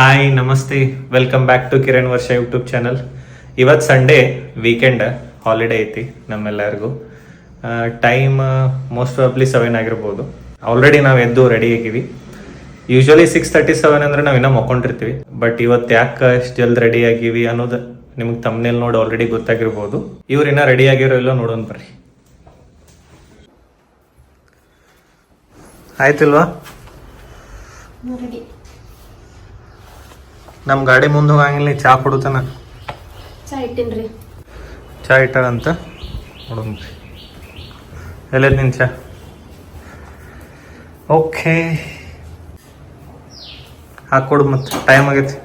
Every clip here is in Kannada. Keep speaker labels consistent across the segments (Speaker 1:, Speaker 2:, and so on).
Speaker 1: ಹಾಯ್ ನಮಸ್ತೆ. Welcome back to Kiran Varsha YouTube channel ಇವತ್ತು ಸಂಡೇ ವೀಕೆಂಡ್ ಹಾಲಿಡೇ ಐತಿ ನಮ್ಮೆಲ್ಲರಿಗೂ. ಟೈಮ್ ಮೋಸ್ಟ್ ಪ್ರಾಬ್ಲಿ ಸೆವೆನ್ ಆಗಿರ್ಬೋದು. ಆಲ್ರೆಡಿ ನಾವು ಎದ್ದು ರೆಡಿ ಆಗಿವಿ. ಯೂಶ್ವಲಿ ಸಿಕ್ಸ್ ತರ್ಟಿ ಸೆವೆನ್ ಅಂದ್ರೆ ನಾವು ಇನ್ನೂ ಮಕ್ಕೊಂಡಿರ್ತೀವಿ. ಬಟ್ ಇವತ್ತು ಯಾಕೆ ಇಷ್ಟು ಜಲ್ದಿ ರೆಡಿ ಆಗಿವಿ ಅನ್ನೋದು ನಿಮ್ಗೆ ತಮ್ಮನೇಲಿ ನೋಡಿ ಆಲ್ರೆಡಿ ಗೊತ್ತಾಗಿರ್ಬೋದು. ಇವ್ರಿನ್ನ ಇನ್ನೂ ರೆಡಿ ಆಗಿರೋ ಇಲ್ಲೋ ನೋಡೋಣ ಬರ್ರಿ. ಆಯ್ತಿಲ್ವಾ?
Speaker 2: ರೆಡಿ
Speaker 1: ನಮ್ಮ ಗಾಡಿ ಮುಂದೆ ಹೋಗಂಗಿಲ್ಲ ಚಾ ಕೊಡುತ್ತಾನ
Speaker 2: ಚಾ ಇಟ್ಟಿನ್ರಿ.
Speaker 1: ಚಾ ಇಟ್ಟಾರಂತ ನೋಡೋಣ. ಎಲ್ಲೈತೆ ನಿನ್ ಚಾ? ಓಕೆ. ಹಾಕೊಡು ಮತ್ತೆ ಟೈಮ್ ಆಗೈತಿ.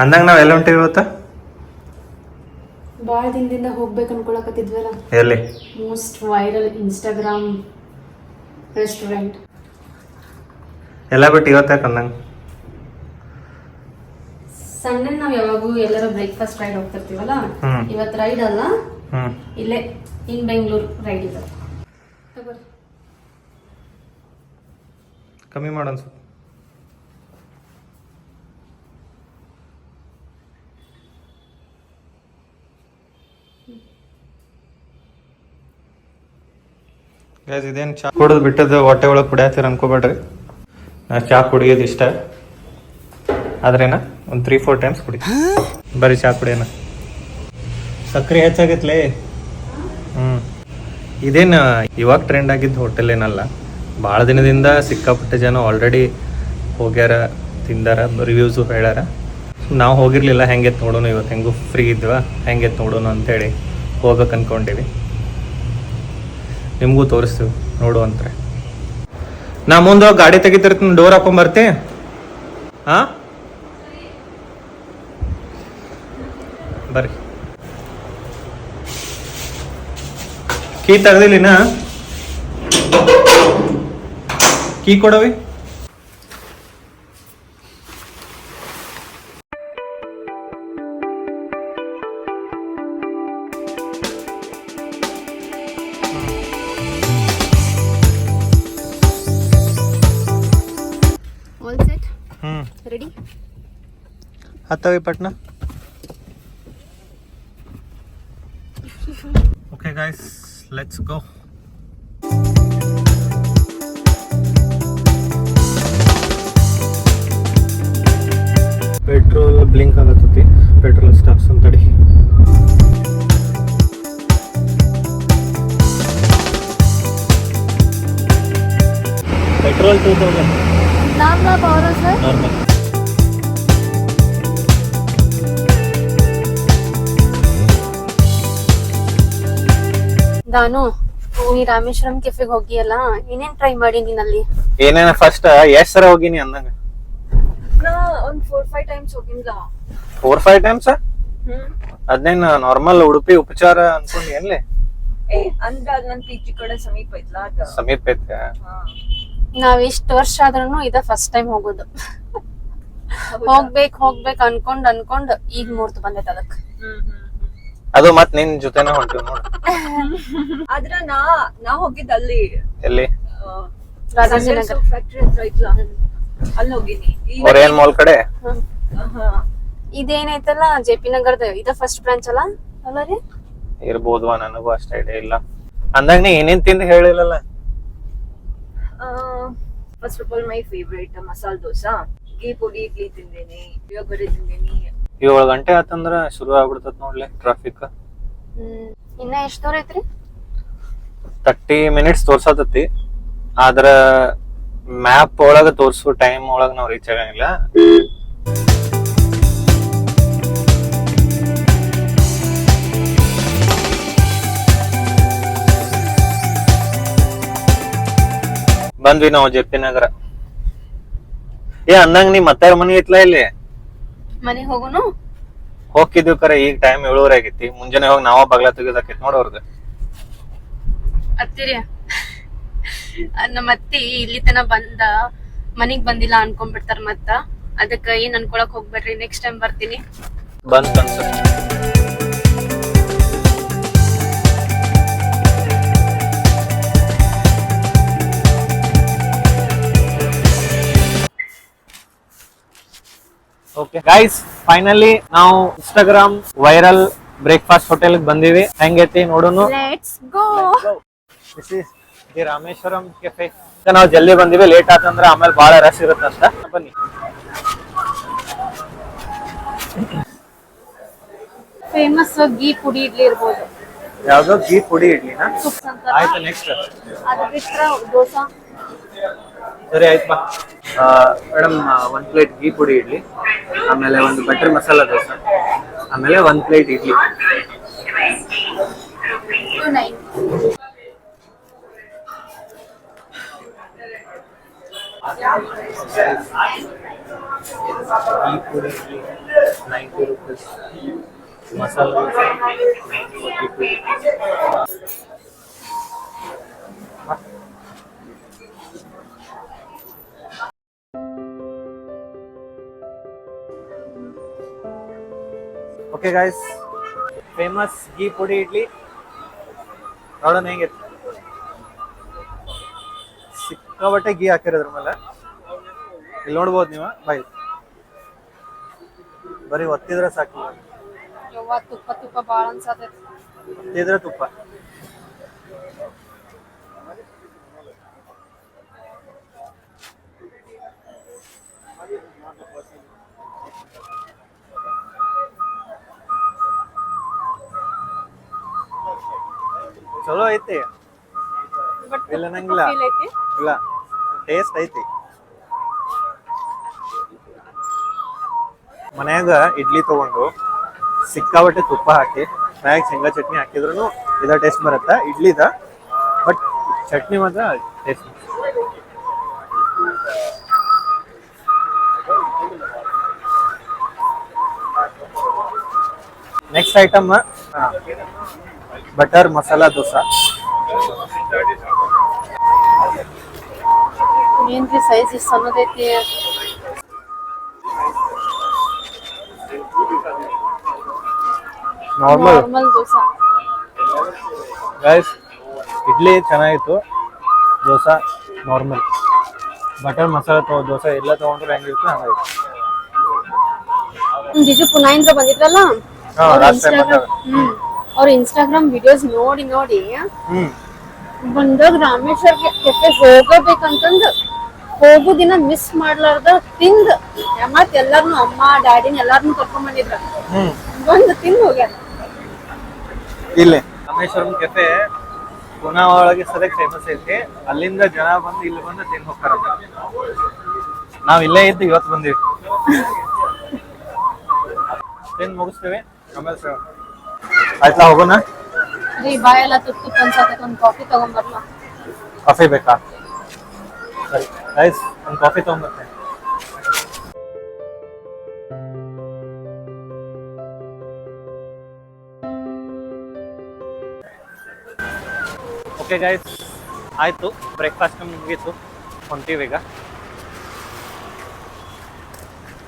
Speaker 1: ಅಂದಂಗ ನಾವು ಎಲ್ಲ ಹೊಂಟಿವಿ ಇವತ್ತ?
Speaker 2: ಭಾಳ ದಿನದಿಂದ ಹೋಗ್ಬೇಕು ಅನ್ಕೊಳಕತ್ತಿದ್ವಲ್ಲ.
Speaker 1: ಎಲ್ಲಿ?
Speaker 2: Most viral Instagram restaurant.
Speaker 1: ಎಲ್ಲ ಬಿಟ್ಟು ಇವತ್ತ ಅಂದಂಗ?
Speaker 2: ಸಂಡೇ ನಾವ್ ಯಾವಾಗೂ ಎಲ್ಲರೂ ಬ್ರೇಕ್ಫಾಸ್ಟ್ ರೈಡ್ ಹೋಗ್ತಿರ್ತೀವಲ್ಲ?
Speaker 1: ಹ್ಮ್.
Speaker 2: ಇವತ್ ರೈಡ್ ಅಲ್ಲ? ಇಲ್ಲೇ ಇನ್ ಬೆಂಗಳೂರು ರೈಡ್ ಇದೆ. ತಗೋರಿ
Speaker 1: ಕಮ್ಮಿ ಮಾಡೋಣ ಸ್ವಲ್ಪ ಗೈಸ್ ಇದೇನು ಚಾ ಕುಡಿದು ಬಿಟ್ಟದ್ದು ಹೊಟ್ಟೆ ಒಳಗೆ ಕುಡಿಯತ್ತೀರ ಅನ್ಕೋಬೇಡ್ರಿ. ನಾ ಚಾ ಕುಡಿಯೋದು ಇಷ್ಟ. ಆದ್ರೇನ? ಒಂದು ತ್ರೀ ಫೋರ್ ಟೈಮ್ಸ್ ಕುಡಿ. ಬರಿ ಚಾ ಕುಡಿಯೋಣ. ಸಕ್ಕರೆ ಹೆಚ್ಚಾಗೈತ್ಲೇ? ಹ್ಞೂ ಇದೇನು, ಇವಾಗ ಟ್ರೆಂಡ್ ಆಗಿದ್ದ ಹೋಟೆಲ್ ಏನಲ್ಲ ಭಾಳ ದಿನದಿಂದ ಸಿಕ್ಕಾಪಟ್ಟೆ ಜನ ಆಲ್ರೆಡಿ ಹೋಗ್ಯಾರ, ತಿಂದಾರ ರಿವ್ಯೂಸು ಹೇಳ್ಯಾರ. ನಾವು ಹೋಗಿರಲಿಲ್ಲ, ಹೆಂಗೆ ನೋಡೋಣ ಇವತ್ತು ಹೆಂಗೂ ಫ್ರೀ ಇದ್ವ, ಹೆಂಗೆ ನೋಡೋಣ ಅಂತೇಳಿ ಹೋಗ್ಬೇಕು ಅನ್ಕೊಂಡಿವಿ. ನಿಮಗೂ ತೋರಿಸ್ತೀವಿ, ನೋಡು ಅಂತಾರೆ ನಾ ಮುಂದೆ ಗಾಡಿ ತೆಗಿತಿರ್ತೀನಿ ಡೋರ್ ಹಾಕೊಂಬರ್ತಿ. ಹಾಂ ಕೀ ತೆಗ್ದಿಲ್ಲಿನ ಕೀ ಕೊಡವಿ
Speaker 2: ಆಲ್ ಸೆಟ್
Speaker 1: ಹ್ಞೂ
Speaker 2: ready
Speaker 1: ಹತ್ತವಿ let's go petrol blink हालत होते. पेट्रोल स्टाफांकडे पेट्रोल टू थाउजंड नॉर्मल
Speaker 2: ನಾಮ್ ನಾ ರಾಮೇಶ್ವರಂ ಕೆಫೆಗೆ ಹೋಗಿಯಲ್ಲ ಏನೇನ್ ಟ್ರೈ ಮಾಡಿ ನೀನಲ್ಲಿ?
Speaker 1: ಏನೇನ ಫಸ್ಟ್ ಎಷ್ಟ್ ಸರ ಹೋಗಿನಿ ಅಂದಂಗ.
Speaker 2: ನಾ ಒಂದ್ ಫೋರ್ ಫೈವ್ ಟೈಮ್ಸ್ ಹೋಗಿಲ್ಲ
Speaker 1: ಫೋರ್ ಫೈವ್ ಟೈಮ್ಸ್ ಅದೇನ್ ನಾರ್ಮಲ್ ಉಡುಪಿ ಉಪಚಾರ ಅನ್ಕೊಂಡಿ ಎಲ್ಲಿ
Speaker 3: ಏ ಅಂದ್ರ ಅದ್ ನನ್ ಪಿ ಕಡೆ ಸಮೀಪ ಐತ್ಲಾ ಅದ.
Speaker 1: ಸಮೀಪ ಐತೆ
Speaker 2: ನಾವ್ ಇಷ್ಟ ವರ್ಷ ಆದ್ರೂನು ಇದ ಫಸ್ಟ್ ಟೈಮ್ ಹೋಗೋದು. ಹೋಗ್ಬೇಕ್ ಹೋಗ್ಬೇಕ್ ಅನ್ಕೊಂಡ್ ಅನ್ಕೊಂಡ್ ಈಗ ಮೂರ್ತ ಬಂದೈತ್ ಅದಕ್.
Speaker 3: ಹ್ಮ್ ಹ್ಮ್.
Speaker 1: ಅದು ಮತ್ ನಿನ್ ಜೊತೆನ ಹೊಂಟಿವ್ ನೋಡ್.
Speaker 3: ಆದ್ರ ನಾ ನಾ ಹೋಗಿದ್ದ ಅಲ್ಲಿ.
Speaker 1: ಎಲ್ಲಿ?
Speaker 2: ರಾಜಾಜಿನಗರ್.
Speaker 3: ಫ್ಯಾಕ್ಟ್ರಿ ಹತ್ರ ಐತ್ಲಾ ಅಲ್ಲಿ ಹೋಗಿನಿ. ಈ-
Speaker 1: ಮಾಲ್ ಕಡೆ?
Speaker 2: ಇದೇನೈತಲ್ಲ ಜೆ ಪಿ ನಗರದ ಇದ ಫಸ್ಟ್ ಬ್ರಾಂಚ್ ಅಲ್ಲ? ಅಲ್ಲ ರೀ?
Speaker 1: ಇರ್ಬೋದ್ವಾ ನನಗೂ ಅಷ್ಟ ಐಡಿಯಾ ಇಲ್ಲ. ಅಂದಾಗ ನೀ ಏನೇನ್ ತಿಂದು ಹೇಳಿಲ್ಲಲ್ಲ?
Speaker 3: ಆ first of all my favourite masala dosa. Ghee podi idli ತಿಂದೇನಿ puliyogare ತಿಂದೇನಿ
Speaker 1: ಏಳು ಗಂಟೆ ಆತಂದ್ರ ಶುರು ಆಗ್ಬಿಡ್ತತ್ ನೋಡ್ಲಿ ಟ್ರಾಫಿಕ್
Speaker 2: ಹ್ಮ್. ಇನ್ನ ಎಷ್ಟ್ ದೂರ ಐತ್ರಿ?
Speaker 1: ತರ್ಟಿ ಮಿನಿಟ್ಸ್ ತೋರ್ಸತತಿ. ಆದ್ರ ಮ್ಯಾಪ್ ಒಳಗ ತೋರ್ಸೋ ಟೈಮ್ ಒಳಗ ನಾವ್ ರೀಚ್ ಆಗಂಗಿಲ್ಲ. ಬಂದ್ವಿ ನಾವು ಜೆ ಪಿ ನಗರ. ಏ ಅಂದಂಗ ನೀ ಮತ್ತೆ ಮನಿ ಐತ್ಲಾ ಇಲ್ಲಿ?
Speaker 2: ಮನೆಗ್ ಹೋಗುನು?
Speaker 1: ಹೋಗಿದ್ವಿ ಕರೆ ಈಗ ಟೈಮ್ ಏಳುವರೆ ಆಗೈತಿ. ಮುಂಜಾನೆ ಹೋಗಿ ನಾವ ಬಗ್ಲ ತೆಗೆದಾಕೈತಿ ನೋಡೋರ್ಗ
Speaker 2: ಅತ್ತಿರಿ ನಮ್ಮ ಅತ್ತಿ ಇಲ್ಲಿ ತನ ಬಂದ ಮನಿಗ್ ಬಂದಿಲ್ಲ ಅನ್ಕೊಂಡ್ಬಿಡ್ತಾರ ಮತ್ತ. ಅದಕ್ಕ ಏನ್ ಅನ್ಕೊಳಕ್ ಹೋಗ್ಬೇಡ್ರಿ ನೆಕ್ಸ್ಟ್ ಟೈಮ್ ಬರ್ತೀನಿ.
Speaker 1: ಬಂದ್ ಅನ್ಸುತ್ತೆ. ಓಕೆ ಗೈಸ್ ಫೈನಲಿ ನಾವು ಇನ್ಸ್ಟಾಗ್ರಾಮ್ ವೈರಲ್ ಬ್ರೇಕ್ಫಾಸ್ಟ್ ಹೋಟೆಲ್ ಬಂದಿವಿ. ಹೆಂಗೈತಿ ನೋಡೋನು? This is the Rameshwaram cafe ನಾವು ಜಲ್ದಿ ಬಂದಿವಿ. ಲೇಟ್ ಆತಂದ್ರ ಆಮೇಲೆ ಬಹಳ ರಶ್ ಇರುತ್ತಂತ. ಬನ್ನಿ.
Speaker 2: ಫೇಮಸ್ ಗೀ ಪುಡಿ ಇಡ್ಲಿ ಇರ್ಬೋದು.
Speaker 1: ಯಾವ್ದೋ ಗೀ ಪುಡಿ ಇಡ್ಲಿನಾ? ಆಯ್ತು ನೆಕ್ಸ್ಟ್
Speaker 2: ಅದು ಬಿಟ್ರೆ ದೋಸಾ.
Speaker 1: ಸರಿ ಆಯ್ತು ಮೇಡಮ್ ಒಂದ್ ಪ್ಲೇಟ್ ಗೀ ಪುಡಿ ಇಡ್ಲಿ. ಆಮೇಲೆ ಒಂದು ಬಟರ್ ಮಸಾಲ ದೋಸೆ. ಆಮೇಲೆ ಒಂದ್
Speaker 2: plate idli.
Speaker 1: Two nine ghee podi idli ninety rupees masala dosa. Okay guys famous ghee podi idli. ನೋಡೋಣ ಹೆಂಗಿತ್ತು ಸಿಕ್ಕಾಬಟ್ಟೆ ಗೀ ಹಾಕಿರೋದ್ರ ಮೇಲೆ. ಇಲ್ಲಿ ನೋಡ್ಬೋದು ನೀವು. ಬಾಯ್ ಬರೀ ಒತ್ತಿದ್ರೆ ಸಾಕು.
Speaker 2: ಯವ್ವ ತುಪ್ಪ ತುಪ್ಪ ಬಾಳ ಅನ್ಸತ್ತೆ.
Speaker 1: ಒತ್ತಿದ್ರೆ ತುಪ್ಪ. ಐತಿ. ಇಲ್ಲ ನಂಗಿಲ್ಲ ಇಲ್ಲ. ಟೇಸ್ಟ್ ಐತಿ? ಮನ್ಯಾಗ ಇಡ್ಲಿ ತಗೊಂಡು ಸಿಕ್ಕಾಬಟ್ಟೆ ತುಪ್ಪ ಹಾಕಿ ಮ್ಯಾಗ ಶೇಂಗಾ ಚಟ್ನಿ ಹಾಕಿದ್ರು ಇದ ಟೇಸ್ಟ್ ಬರುತ್ತೆ? ಇಡ್ಲಿದ ಬಟ್ ಚಟ್ನಿ ಮಾತ್ರ taste next item butter masala dosa.
Speaker 2: ಏನ್ರಿ size is
Speaker 1: normal
Speaker 2: normal dosa.
Speaker 1: Guys idli ಚೆನ್ನಾಗಿತ್ತು. ದೋಸೆ ನಾರ್ಮಲ್ ಬಟರ್ ಮಸಾಲ ತಗೋ ದೋಸೆ ಎಲ್ಲ ತಗೊಂಡ್ರೆ ಹೆಂಗಿರುತ್ತೆ ಹಂಗಾಯ್ತು
Speaker 2: ಜಿಜು ಪುನಾಯಿಂದ ಬಂದಿದ್ರಲ್ಲ?
Speaker 1: ಹಾ,
Speaker 2: ಹ್ಮ್. ಅವ್ರ ಇನ್ಸ್ಟಾಗ್ರಾಮ್ ವಿಡಿಯೋಸ್ ನೋಡಿ ನೋಡಿ
Speaker 1: ಹ್ಮ್.
Speaker 2: ಬಂದಾಗ ರಾಮೇಶ್ವರ ಕೆಫೆ ಹೋಗಬೇಕಂತಂದ್ ಹೋಗು ದಿನ ಮಿಸ್ ಮಾಡ್ಲಾರ್ದ ತಿಂದ್ ಮತ್ ಎಲ್ಲಾರ್ನು ಅಮ್ಮ ಡ್ಯಾಡಿನ ಎಲ್ಲಾರ್ನು ಕರ್ಕೊಂಡ್ ಬಂದಿದ್ರ.
Speaker 1: ಬಂದು
Speaker 2: ಬಂದ್ ತಿಂದ್ ಹೋಗ್ಯಾರ.
Speaker 1: ಇಲ್ಲಿ. ರಾಮೇಶ್ವರಂ ಕೆಫೆ ಪುನಾ ಒಳಗೆ ಸದ್ಯಕ್ಕೆ ಫೇಮಸ್ ಐತಿ. ಅಲ್ಲಿಂದ ಜನ ಬಂದು ಇಲ್ಲಿ ಬಂದು ತಿಂದು ಹೋಗ್ತಾರ. ನಾವ್ ಇಲ್ಲೇ ಇದ್ದು ಇವತ್ತು ಬಂದಿವಿ. ತಿಂದು ಮುಗಿಸ್ತೀವಿ. ಆಮೇಲೆ ಸ- ಆಯ್ತಾ ಹೋಗೋಣ?
Speaker 2: ರೀ ಬಾಯೆಲ್ಲ ತುಪ್ಪ ತುಪ್ಪ ಅನ್ಸತೈತಿ ಒಂದ್ ಕಾಫಿ ತಗೊಂಬರ್ಲಾ?
Speaker 1: ಕಾಫಿ ಬೇಕಾ? ಸರಿ ಗೈಸ್ ಒಂದು ಕಾಫಿ ತಗೊಂಬರ್ತೇನೆ. ಓಕೆ ಗೈಸ್ ಆಯ್ತು ಬ್ರೇಕ್ಫಾಸ್ಟ್ ಮುಗೀತು. ಹೊಂತೀವಿ ಈಗ.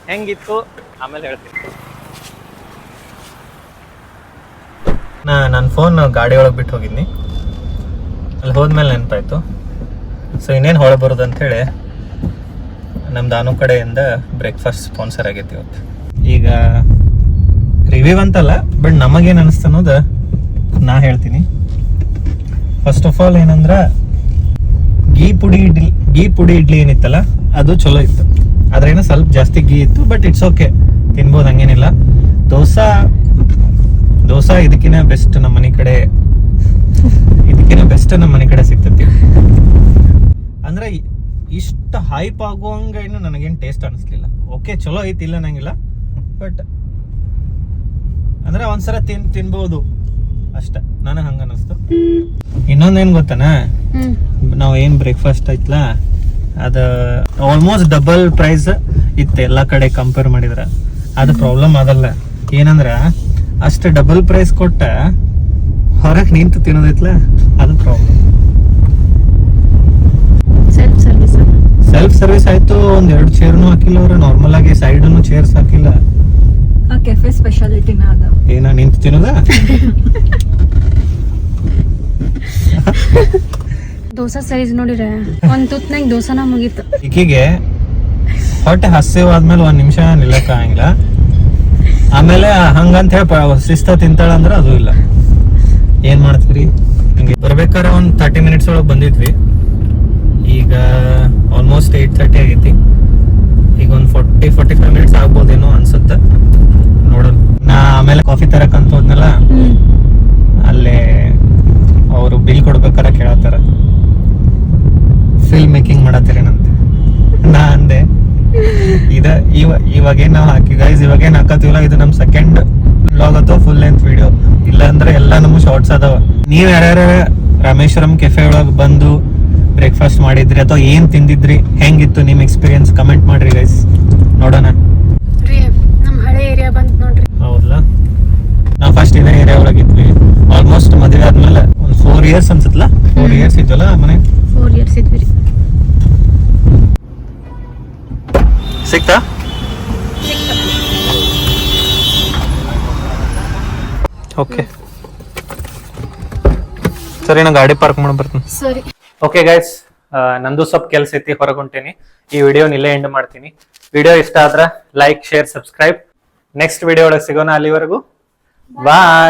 Speaker 1: ಹೆಂಗಿತ್ತು? ಆಮೇಲೆ ಹೇಳ್ತೀನಿ. ನಾ ನನ್ನ ಫೋನ್ ಗಾಡಿ ಒಳಗೆ ಬಿಟ್ಟು ಹೋಗಿದ್ನಿ. ಅಲ್ಲಿ ಹೋದ್ಮೇಲೆ ನೆನಪಾಯ್ತು. ಸೊ ಇನ್ನೇನು ಹೊಳೆ ಬರೋದು ಅಂತೇಳಿ ನಮ್ಮ ದಾನು ಕಡೆಯಿಂದ ಬ್ರೇಕ್ಫಾಸ್ಟ್ ಸ್ಪಾನ್ಸರ್ ಆಗೈತಿ ಇವತ್ತು. ಈಗ ರಿವ್ಯೂ ಅಂತಲ್ಲ ಬಟ್ ನಮಗೇನು ಅನಿಸ್ತು ಅನ್ನೋದು ನಾ ಹೇಳ್ತೀನಿ. ಫಸ್ಟ್ ಆಫ್ ಆಲ್ ಏನಂದ್ರೆ ಗೀ ಪುಡಿ ಇಡ್ಲಿ ಗೀ ಪುಡಿ ಇಡ್ಲಿ ಏನಿತ್ತಲ್ಲ, ಅದು ಚಲೋ ಇತ್ತು. ಆದ್ರೆ ಏನೋ ಸ್ವಲ್ಪ ಜಾಸ್ತಿ ಗೀ ಇತ್ತು ಬಟ್ ಇಟ್ಸ್ ಓಕೆ ತಿನ್ಬೋದು ಹಂಗೇನಿಲ್ಲ. ದೋಸಾ ದೋಸಾ ಇದಕ್ಕಿನ ಬೆಸ್ಟ್ ನಮ್ಮ ಮನೆ ಕಡೆ ಇದಕ್ಕಿನ ಬೆಸ್ಟ್ ನಮ್ಮ ಮನೆ ಕಡೆ ಸಿಗ್ತತಿ. ಅಂದ್ರೆ ಇಷ್ಟ ಹೈಪ್ ಆಗುವಂಗ ಇನ್ನು ನನಗೇನು ಟೇಸ್ಟ್ ಅನಿಸ್ಲಿಲ್ಲ. ಓಕೆ ಚಲೋ ಐತಿ ಇಲ್ಲ ನಂಗಿಲ್ಲ ಬಟ್ ಅಂದ್ರೆ ಒಂದ್ಸಲ ತಿನ್ ತಿನ್ಬಹುದು ಅಷ್ಟ. ನನಗೆ ಹಂಗ ಅನಿಸ್ತು. ಇನ್ನೊಂದೇನ್ ಗೊತ್ತಾನ? ನಾವು ಏನ್ ಬ್ರೇಕ್ಫಾಸ್ಟ್ ಐತ್ಲ? ಅದ ಆಲ್ಮೋಸ್ಟ್ ಡಬಲ್ ಪ್ರೈಸ್ ಇತ್ತು ಎಲ್ಲಾ ಕಡೆ ಕಂಪೇರ್ ಮಾಡಿದ್ರ. ಅದು ಪ್ರಾಬ್ಲಮ್ ಅದಲ್ಲ ಏನಂದ್ರ ಅಷ್ಟ ಡಬಲ್ ಪ್ರೈಸ್ ಕೊಟ್ಟ ಹೊರಗೆ ನಿಂತು ತಿನ್ನೋದೈತ್ಲ? ಅದು problem
Speaker 2: self service
Speaker 1: self service ಆಯ್ತು ಒಂದ್ ಎರಡು ಚೇರ್ನು ಹಾಕಿಲ್ಲ ಅವ್ರ. ನಾರ್ಮಲ್ ಆಗಿ ಅನ್ನು ಚೇರ್ಸ್ ಹಾಕಿಲ್ಲ.
Speaker 3: ಆ ಕೆಫೆ ಸ್ಪೆಷಾಲಿಟಿನ ಅದ.
Speaker 1: ಏನ ನಿಂತು ತಿನ್ನೋದ?
Speaker 2: ದೋಸಾ ಸೈಜ್ ನೋಡಿರ ಒಂದ್ ತುತ್ನಾಗ ದೋಸಾನ ಮುಗೀತು.
Speaker 1: ಈಕಿಗೆ ಹೊಟ್ಟೆ ಹಸಿವಾದ್ಮೇಲೆ ಒಂದ್ ನಿಮಿಷ ನಿಲ್ಲಕ್ಕ ಆಗಂಗಿಲ್ಲ ಆಮೇಲೆ ಹಂಗಂತ ಹೇಳಿ ಶಿಸ್ತ ತಿಂತಾಳ ಅಂದ್ರ ಅದು ಇಲ್ಲ. ಏನ್ ಮಾಡ್ತೀರಿ? ಹಿಂಗೆ ಬರ್ಬೇಕಾದ್ರೆ ಒಂದ್ ತರ್ಟಿ ಮಿನಿಟ್ಸ್ ಒಳಗೆ ಬಂದಿದ್ವಿ. ಈಗ ಆಲ್ಮೋಸ್ಟ್ ಏಟ್ ತರ್ಟಿ ಆಗೈತಿ. ಈಗ ಒಂದ್ ಫೋರ್ಟಿ ಫೋರ್ಟಿ ಫೈವ್ ಮಿನಿಟ್ಸ್ ಆಗ್ಬೋದೇನೋ ಅನ್ಸುತ್ತೆ ನೋಡೋಣ ನಾ ಆಮೇಲೆ ಕಾಫಿ ತರಕ್ ಅಂತ ಹೋದ್ನಲ್ಲ ಅಲ್ಲೇ ಅವರು ಬಿಲ್ ಕೊಡ್ಬೇಕಾರ ಕೇಳತ್ತಾರ ಫಿಲ್ಮ್ ಮೇಕಿಂಗ್ ಮಾಡತ್ತೀರೇನಂತ ನಾ ಅಂದೆ ಇದ ಇವ ಇವಾಗೇನ್ ನಾವು ಹಾಕಿ ಗೈಸ್ ಇವಾಗೇನ್ ಹಾಕತಿವಲ್ಲ ಇದು ನಮ್ ಸೆಕೆಂಡ್ ಬ್ಲಾಗ್ ಅಥವಾ ಫುಲ್ ಲೆಂತ್ ವಿಡಿಯೋ ಇಲ್ಲ ಅಂದ್ರೆ ಎಲ್ಲ ನಮ್ಮ ಶಾರ್ಟ್ಸ್ ಅದಾವ. ನೀವ್ ಯಾರ್ಯಾರ ರಾಮೇಶ್ವರಂ ಕೆಫೆ ಒಳಗ್ ಬಂದು ಬ್ರೇಕ್ಫಾಸ್ಟ್ ಮಾಡಿದ್ರಿ ಅಥವಾ ಏನ್ ತಿಂದಿದ್ರಿ? ಹೆಂಗಿತ್ತು ನಿಮ್ ಎಕ್ಸ್ಪೀರಿಯನ್ಸ್ ಕಮೆಂಟ್ ಮಾಡ್ರಿ ಗೈಸ್ ನೋಡೋಣ.
Speaker 2: ನಮ್ ಹಳೆ ಏರಿಯಾ ಬಂತ್ ನೋಡ್ರಿ.
Speaker 1: ಹೌದಾ ನಾವು ಫಸ್ಟ್ ಇದೇ ಏರಿಯಾ ಒಳಗಿದ್ವಿ ಆಲ್ಮೋಸ್ಟ್ ಮದುವೆ ಆದ್ಮೇಲೆ ಒಂದು ಫೋರ್ ಇಯರ್ಸ್ ಅನ್ಸುತ್ತಲ್ಲ ಫೋರ್ ಇಯರ್ಸ್ ಇದ್ವಲ್ಲ ಆ ಮನೆ?
Speaker 2: ಫೋರ್ ಇಯರ್ಸ್ ಇದ್ವಿ ರೀ.
Speaker 1: ಸಿಕ್ತಾ? ಓಕೆ ಸರಿ ನಾ ಗಾಡಿ ಪಾರ್ಕ್ ಮಾಡಿ ಬರ್ತೀನಿ.
Speaker 2: ಸರಿ.
Speaker 1: ಓಕೆ ಗೈಸ್ ನಂದು ಸ್ವಲ್ಪ ಕೆಲ್ಸ ಐತಿ ಹೊರಗೆ ಹೊಂಟೀನಿ ಈ ವಿಡಿಯೋನ ಇಲ್ಲೇ ಎಂಡ್ ಮಾಡ್ತೀನಿ. ವಿಡಿಯೋ ಇಷ್ಟ ಆದ್ರೆ like share subscribe next video ಒಳಗೆ ಸಿಗೋಣ ಅಲ್ಲಿವರೆಗೂ. ಬಾಯ್